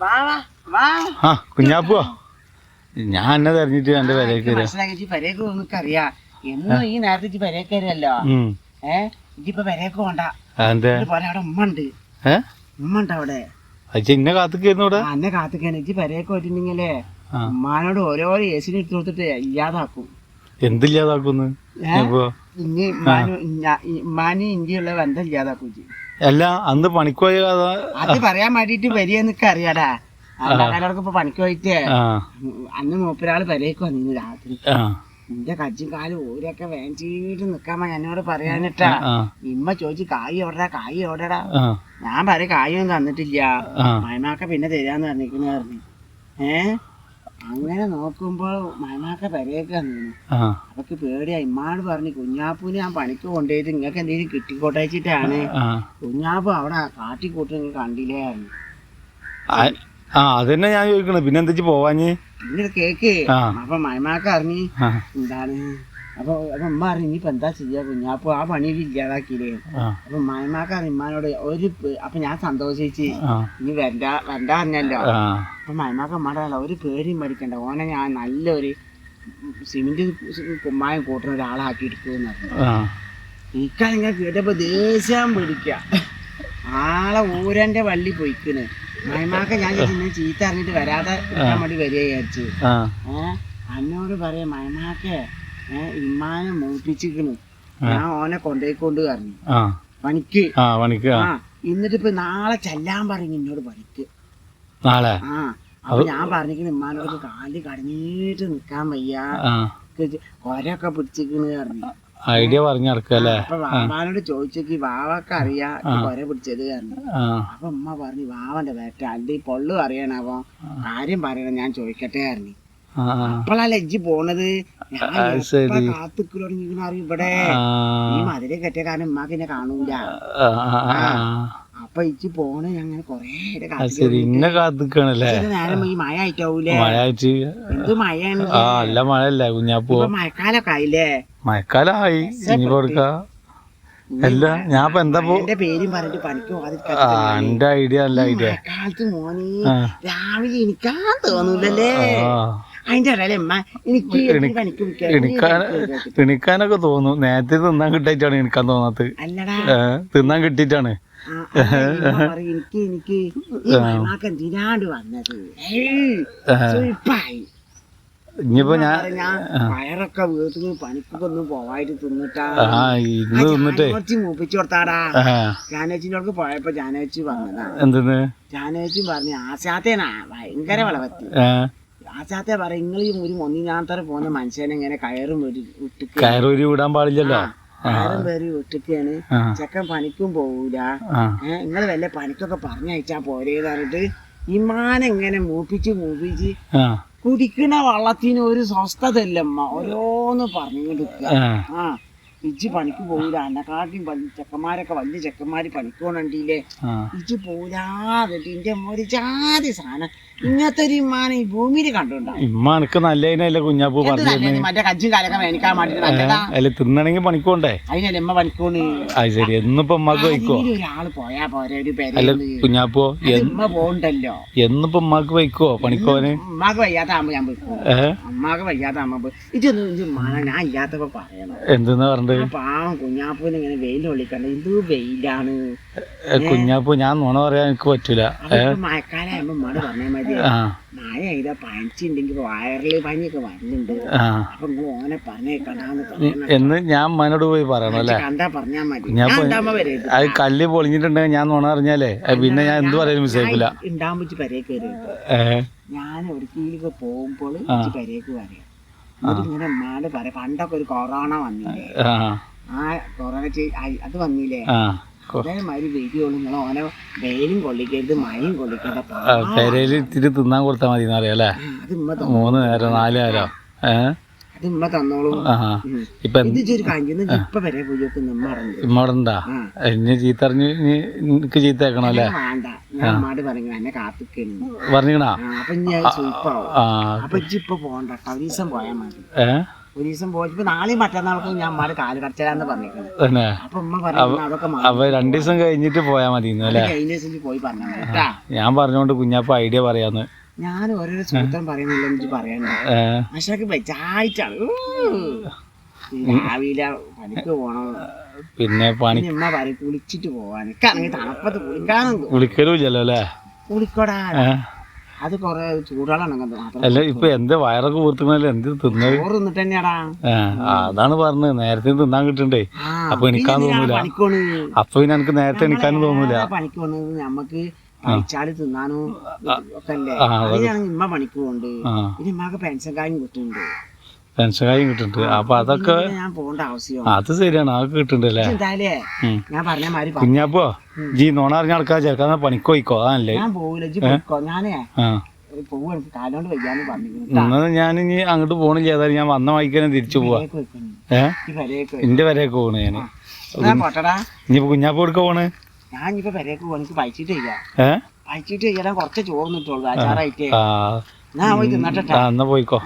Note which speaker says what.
Speaker 1: ആ കുഞ്ഞാപ്പോ? ഞാൻ എന്നെ തെരഞ്ഞിട്ട് എന്റെ
Speaker 2: മനസ്സിലാക്കി പരേക്ക് നിനക്കറിയാ. എന്നും ഈ നേരത്തെ ഇജ്ജ് പരേക്ക് വരല്ലോ
Speaker 1: ഉം.
Speaker 2: ഏ ഇജ്ജിപ്പൊ പരേക്ക് പോണ്ട.
Speaker 1: അതെന്താ?
Speaker 2: പോലെ അവിടെ ഉമ്മ ഉണ്ട്
Speaker 1: ഏ?
Speaker 2: ഉമ്മ ഉണ്ട് അവിടെ
Speaker 1: അച്ഛ ഇന്നെ കാത്തുക്കായിരുന്നു ഇവിടെ?
Speaker 2: ആ, എന്നെ കാത്തിക്കാണ്. ഇജ്ജ് പരേക്ക് പോയിട്ടുണ്ടെങ്കിലേ ഉമ്മാനോട് ഓരോരോ ഏസിന് എടുത്തു കൊടുത്തിട്ട് ഇല്ലാതാക്കും.
Speaker 1: എന്തില്ലാതാക്കുന്നു?
Speaker 2: ഇനി ഉമ്മാനും ഇന്ത്യയുള്ള ബന്ധം ഇല്ലാതാക്കും
Speaker 1: അല്ല അന്ന് പണിക്ക് പോയ കഥ.
Speaker 2: അത് പറയാൻ വേണ്ടിട്ട് വരികയെന്നൊക്കെ അറിയാടാ. അല്ലാതെ ഇപ്പൊ പണിക്ക് പോയിട്ട് അന്ന് മൂപ്പരാൾ പെരേക്ക് വന്നിരുന്നു രാത്രി.
Speaker 1: എന്റെ
Speaker 2: നിന്റെ കജ്ജും കാലും ഓരൊക്കെ വേണ്ടിട്ട് നിക്കാമ എന്നോട് പറയാനിട്ടാ. ഇമ്മ ചോദിച്ചു കായ് ഓടടാ കായ്
Speaker 1: ഓടടാ
Speaker 2: ഞാൻ പറയും കായൊന്നും തന്നിട്ടില്ല. മയമാക്ക പിന്നെ തരാന്ന് പറഞ്ഞിരിക്കുന്ന പറഞ്ഞു. ഏ? അങ്ങനെ നോക്കുമ്പോൾ മയമാക്ക പെരയൊക്കെ
Speaker 1: നിന്നു
Speaker 2: അവക്ക് പേടിയാ. ഇമ്മാട് പറഞ്ഞു കുഞ്ഞാപ്പൂന് ഞാൻ പണിക്ക് കൊണ്ടുപോയിട്ട് നിങ്ങൾക്ക് എന്തെങ്കിലും കിട്ടിക്കോട്ടയച്ചിട്ടാണ്
Speaker 1: കുഞ്ഞാപ്പു
Speaker 2: കുഞ്ഞാപ്പൂ അവിടെ കാട്ടിക്കൂട്ട് കണ്ടില്ലേ?
Speaker 1: ആ- അതന്നെ ഞാൻ ചോദിക്കണേ പിന്നെ എന്താ പോവാഞ്ഞ്?
Speaker 2: പിന്നെ കേക്ക്. അപ്പൊ മയമാക്ക അറിഞ്ഞ് എന്താണ്? അപ്പൊ അപ്പൊ ഉമ്മ പറഞ്ഞു ഇനിയിപ്പോ എന്താ ചെയ്യാ? അപ്പോൾ ആ പണിയിൽ ഇല്ലാതാക്കിയില്ലേ? അപ്പൊ മയമാക്ക ഇമ്മാനോട് ഒരു അപ്പൊ ഞാൻ സന്തോഷിച്ച്
Speaker 1: നീ
Speaker 2: ഇനി വരണ്ട വരണ്ട പറഞ്ഞല്ലോ. അപ്പൊ മയമാക്ക ഉമ്മാടല്ല ഒരു പേടിയും പഠിക്കണ്ട. ഓനെ ഞാൻ നല്ലൊരു സിമെന്റ് കുമ്മായം കൂട്ടുന്ന ഒരാളാക്കി എടുക്കുമെന്ന് പറഞ്ഞു. എനിക്കാണെങ്കിൽ കേട്ടപ്പോ ദേഷ്യം പിടിക്ക. ആളെ ഊരന്റെ വള്ളി പൊയ്ക്കണ്. മയമാക്ക ഞാൻ ഇന്ന് ചീത്ത അറിഞ്ഞിട്ട് വരാതെ വേണ്ടി വരിക വിചാരിച്ചു.
Speaker 1: ആ.
Speaker 2: അന്നോട് പറയാ മയമാക്കേ ഇമ്മാനെ മൂപ്പിച്ചിക്കണ് ഞാൻ ഓനെ കൊണ്ടേക്കൊണ്ട് പറഞ്ഞു. പണിക്ക്.
Speaker 1: പണിക്ക്
Speaker 2: എന്നിട്ട് ഇപ്പൊ നാളെ ചെല്ലാൻ പറഞ്ഞു എന്നോട് പണിക്ക്.
Speaker 1: നാളെ?
Speaker 2: ആ അപ്പൊ ഞാൻ പറഞ്ഞിരിക്കണ ഇമ്മാനോട് കാൽ കടഞ്ഞിട്ട് നിക്കാൻ വയ്യ. കൊരൊക്കെ പിടിച്ചിക്കണ് പറഞ്ഞു.
Speaker 1: ഐഡിയ പറഞ്ഞു നടക്കല്ലേ
Speaker 2: അപ്പൊ വാവാനോട് ചോദിച്ചേക്ക് വാവക്ക് അറിയാ കൊര പിടിച്ചത്
Speaker 1: കാരണം
Speaker 2: അപ്പൊ ഉമ്മ പറഞ്ഞു വാവന്റെ വേറ്റ അല്ലെ ഈ പൊള്ളു അറിയണവോ? കാര്യം പറയണം ഞാൻ ചോദിക്കട്ടെ പറഞ്ഞു.
Speaker 1: ആ.
Speaker 2: അപ്പോഴല്ല ഇജ്ജ് പോണത്? ഞാൻ
Speaker 1: അത് ശരി.
Speaker 2: കാത്തുക്കു തുടങ്ങിക്കണ അറിയും? ഇവിടെ ഈ മധുര കെട്ടിയ കാരണം ഉമ്മാക്ക് എന്നെ കാണൂല. അപ്പൊ ഇജ്ജ് പോണ ഞങ്ങൾ കൊറേ
Speaker 1: ഇന്നെ കാത്തിക്കാണല്ലേ
Speaker 2: നേരം ഈ മഴ ആയിട്ടാവൂലേ?
Speaker 1: മഴ ആയിട്ട്
Speaker 2: എന്ത് മഴയാണ്?
Speaker 1: നല്ല മഴയല്ലേ. കുഞ്ഞാപ്പോ
Speaker 2: മഴക്കാലൊക്കെ ആയില്ലേ?
Speaker 1: മഴക്കാലായി. ഇനി കൊടുക്ക അല്ല ഞാൻ ഇപ്പൊ എന്താ
Speaker 2: പേരും പറഞ്ഞിട്ട് പണിക്ക്
Speaker 1: എന്റെ ഐഡിയ അല്ല ഐഡിയ.
Speaker 2: മോനെ. രാവിലെ എനിക്കാൻ തോന്നൂലല്ലേ? അതിന്റെ ഇടയിലമ്മ എനിക്ക്
Speaker 1: എണിക്കാനൊക്കെ തോന്നും നേരത്തെ തിന്നാൻ കിട്ടായിട്ടാണ് എണിക്കാൻ തോന്നാത്തത്. തിന്നാൻ കിട്ടിയിട്ടാണ്.
Speaker 2: എനിക്ക് എനിക്ക് എന്തിനാണ്ട് വന്നത്?
Speaker 1: ഇനിയിപ്പോ ഞാൻ
Speaker 2: വയറൊക്കെ വീട്ടിൽ പണിക്കൊക്കെ ഒന്നും പോവായിട്ട് തിന്നിട്ടാ. കുറച്ച് മൂപ്പിച്ചു കൊടുത്താടാ. ജാനേച്ചിനോട് പോയപ്പോ ജാനേച്ചി വന്നതാ.
Speaker 1: എന്തെന്ന്?
Speaker 2: ജാനേച്ചി പറഞ്ഞു ആശാത്തേനാ ഭയങ്കര വളവത്തി. ആശാത്തെ പറയും നിങ്ങൾ ഈ ഒരു ഒന്നിനാത്തറ പോകുന്ന മനുഷ്യനെ ഇങ്ങനെ കയറും ഒരു വിട്ടിക്ക്.
Speaker 1: കയറൂരി വിടാൻ പാടില്ലല്ലോ.
Speaker 2: കയറും പേര് വിട്ടിക്കാണ്. ചെക്കൻ പണിക്കും പോവൂല. നിങ്ങൾ വല്ല പണിക്കൊക്കെ പറഞ്ഞയച്ചാ പോരേന്ന് പറഞ്ഞിട്ട് ഇമാനെങ്ങനെ മൂപ്പിച്ച് മൂപ്പിച്ച് കുടിക്കണ വള്ളത്തിന് ഒരു സ്വസ്ഥതല്ലമ്മ ഓരോന്ന് പറഞ്ഞു
Speaker 1: കൊടുക്ക
Speaker 2: ആ. ഇജ്ജ് പണിക്ക് പോകൂല. അന്നക്കാട്ടിയും വലിയ ചെക്കന്മാരൊക്കെ വലിയ ചെക്കന്മാര് പണിക്ക്
Speaker 1: പോണണ്ടില്ലേ
Speaker 2: ഇജ്ജ് പോരാതിട്ട് ഇന്റെ ഒരു ജാതി സാധനം ഇങ്ങനത്തെ ഒരു ഇമ്മാനെ ഈ ഭൂമിയിൽ കണ്ടുണ്ടാവും
Speaker 1: നല്ലതിനല്ലേ കുഞ്ഞാപ്പൂ പറഞ്ഞു
Speaker 2: മറ്റേ കജ്ജും കാലൊക്കെ മേനിക്കാൻ വേണ്ടിട്ട് നല്ലതാ.
Speaker 1: അല്ല തിന്നണെങ്കി പണിക്കോണ്ടേ?
Speaker 2: അതിനല്ലേ എമ്മ പണിക്കോണ്?
Speaker 1: അത് ശരി എന്നിപ്പോ ഉമ്മാക്ക് വയ്ക്കോ?
Speaker 2: ആരെങ്കിലും ഒരാൾ പോയാ പോരെ ഒരു പേര്
Speaker 1: കുഞ്ഞാപ്പോ
Speaker 2: ഇമ്മ പോണ്ടല്ലോ.
Speaker 1: എന്നിപ്പോ ഉമ്മക്ക് വയ്ക്കോ പണിക്കോന്?
Speaker 2: ഉമ്മാക്ക് വയ്യാത്താകുമ്പോ ഞാൻ പോയിക്കോ വയ്യാത്താകുമ്പോ പോയി. ഇതൊന്നും ഇത് ഞാൻ ഇല്ലാത്തപ്പോ പറയണം.
Speaker 1: എന്തെന്നാ പറഞ്ഞത്
Speaker 2: ആ പാവം കുഞ്ഞാപ്പൂന് ഇങ്ങനെ വെയിൽ ഒളിക്കണ്ട എന്ത് വെയിലാണ്?
Speaker 1: കുഞ്ഞാപ്പൂ ഞാൻ നുണ പറയാൻ എനിക്ക് പറ്റൂല.
Speaker 2: അതിപ്പോ മഴക്കാലാകുമ്പോ ഉമ്മാട് പറഞ്ഞാൽ മതി.
Speaker 1: ആ.
Speaker 2: മഴ ചെയ്താ പനിച്ചുണ്ടെങ്കിൽ വയറിൽ പനിയൊക്കെ വരുന്നുണ്ട്
Speaker 1: ആ.
Speaker 2: അപ്പൊ നിങ്ങൾ ഓനെ പറഞ്ഞേക്കണ്ടാന്ന്
Speaker 1: എന്ന് ഞാൻ മനോട് പോയി പറയണം അല്ലേ?
Speaker 2: കണ്ടാ പറഞ്ഞാ മതി.
Speaker 1: ഞാൻ
Speaker 2: ഞാൻ
Speaker 1: ഇപ്പൊ- അത് കല്ല് പൊളിഞ്ഞിട്ടുണ്ടെങ്കിൽ ഞാൻ നുണ അറിഞ്ഞാലേ പിന്നെ ഞാൻ എന്ത് പറയാനും മിസ്സേക്കില്ല
Speaker 2: ഉണ്ടാകുമ്പോ പെരേക്ക്
Speaker 1: ഏ?
Speaker 2: ഞാൻ പോകുമ്പോൾ പരേക്ക് വരാം. എന്നിട്ട് ഇങ്ങനെ ഉമ്മാട് പറയാം പണ്ടൊക്കെ ഒരു കൊറോണ വന്നില്ലേ?
Speaker 1: ആ.
Speaker 2: കൊറോണ അത് വന്നില്ലേ?
Speaker 1: ആ. കൊ-
Speaker 2: അതേമാതിരി വരുവുള്ളൂ നിങ്ങൾ ഓനെ വെയിലും കൊള്ളിക്കരുത് മഴയും കൊള്ളിക്കരുത് അപ്പൊ
Speaker 1: ആ, പെരയിൽ ഇത്തിരി തിന്നാൻ കൊടുത്താൽ മതി എന്നറിയാം അല്ലേ
Speaker 2: അത് ഉമ്മ തന്നു.
Speaker 1: മൂന്ന് നേരം നാല് നേരം. ഏ?
Speaker 2: ഉമ്മ തന്നോളൂ.
Speaker 1: ഇപ്പൊ
Speaker 2: ഇപ്പൊ വരെ
Speaker 1: ഇമ്മോടെണ്ടാ? എനിക്ക് ചീത്ത അല്ലേ?
Speaker 2: ഞാൻ ഉമ്മാട് പറഞ്ഞു എന്നെ കാത്തിക്കുന്നു
Speaker 1: പറഞ്ഞിക്കണാ?
Speaker 2: അപ്പൊ ഇനി അത് സൂപ്പാവും
Speaker 1: ആ
Speaker 2: അപ്പൊ ഇജ്ജ് ഇപ്പൊ പോണ്ട കേട്ടോ ഒരു ദിവസം പോയാൽ മതി. ഒരു ദിവസം പോയപ്പോ നാളെയും മറ്റന്നാൾക്കും ഞാൻ കാൽ കടച്ചലാന്ന്
Speaker 1: പറഞ്ഞിട്ടുണ്ട്
Speaker 2: അപ്പൊ ഉമ്മ പറഞ്ഞു അതൊക്കെ മാറി.
Speaker 1: അപ്പൊ രണ്ടു ദിവസം കഴിഞ്ഞിട്ട് പോയാ മതി
Speaker 2: കഴിഞ്ഞ ദിവസം പോയി പറഞ്ഞു
Speaker 1: ഞാൻ പറഞ്ഞോണ്ട് കുഞ്ഞാപ്പ ഐഡിയ പറയാന്ന്.
Speaker 2: ഞാൻ ഓരോരോ സൂത്രം പറയുന്നില്ല എനിക്ക് പറയാനുണ്ട്
Speaker 1: ഏ,
Speaker 2: പക്ഷേ വെച്ചായിട്ടാണ് രാവിലെ പണിക്ക് പോണം.
Speaker 1: പിന്നെ പണി
Speaker 2: ഇമ്മ ഉമ്മ പറയും കുളിച്ചിട്ട് പോവാൻ. എനിക്കാണെങ്കിൽ തണുപ്പത്ത് കുളിക്കാനും തോന്നും.
Speaker 1: കുളിക്കലും ഇല്ലല്ലോ അല്ലേ?
Speaker 2: കുളിക്കോടാ. അത് കൊറേ
Speaker 1: അല്ല ഇപ്പൊ എന്ത് വയറൊക്കെ പൂർത്തുന്നല്ലേ എന്ത് തിന്നത്?
Speaker 2: തിന്നിട്ട് തന്നെയാടാ
Speaker 1: അതാണ് പറഞ്ഞത്. നേരത്തെ തിന്നാൻ കിട്ടണ്ടേ? അപ്പൊ
Speaker 2: എനിക്കാൻ
Speaker 1: തോന്നൂല. അപ്പൊ പിന്നെ എനിക്ക് നേരത്തെ എനിക്കാൻ തോന്നൂല.
Speaker 2: പണിക്ക് പോണത് നമ്മക്ക് കഴിച്ചാൽ തിന്നാനും ഒക്കെ അല്ലേ. അതിനാണെങ്കിൽ ഇമ്മ പണിക്ക് പോകണ്ട്
Speaker 1: ഇനി
Speaker 2: പിന്നെ ഉമ്മക്ക് പെൻഷൻ കാര്യം കിട്ടുന്നുണ്ട്.
Speaker 1: പെൻഷനായും കിട്ടുന്നുണ്ട്. അപ്പൊ അതൊക്കെ
Speaker 2: ഞാൻ പോകേണ്ട ആവശ്യം.
Speaker 1: അത് ശരിയാണ്. അതൊക്കെ കിട്ടുന്നുണ്ടല്ലേ
Speaker 2: എന്തായാലേ? ഞാൻ പറഞ്ഞ മാതിരി
Speaker 1: കുഞ്ഞാപ്പോ ജി നോണ അറിഞ്ഞ ആൾക്കാർ പണിക്ക് പോയിക്കോ? അതല്ലേ.
Speaker 2: ഞാൻ പോകില്ല ജി പോയിക്കോ. ഞാനേ
Speaker 1: ആ.
Speaker 2: പോവും എനിക്ക് കാലോണ്ട് വയ്യാന്ന് പറഞ്ഞിരുന്നു
Speaker 1: എന്നാ ഞാൻ ഇനി അങ്ങോട്ട് പോണില്ല ഏതായാലും ഞാൻ വന്ന വായിക്കാനും തിരിച്ചു പോവാ.
Speaker 2: ഏഹ്.
Speaker 1: എന്റെ വരെയൊക്കെ പോണ്
Speaker 2: ഞാൻ.
Speaker 1: ഇനിയിപ്പോ കുഞ്ഞാപ്പ എടുക്ക പോണ്?
Speaker 2: ഞാൻ ഇനിയിപ്പോ പെരേക്ക് പോവാ. എനിക്ക് പഴിച്ചിട്ട് ചെയ്യാം പഴിച്ചിട്ട് ചെയ്യാൻ കുറച്ച് ചോറ് നിട്ടുള്ളൂ അച്ചാറായിട്ട്. ഞാൻ പോയി തിന്നട്ടെ
Speaker 1: പോയിക്കോ.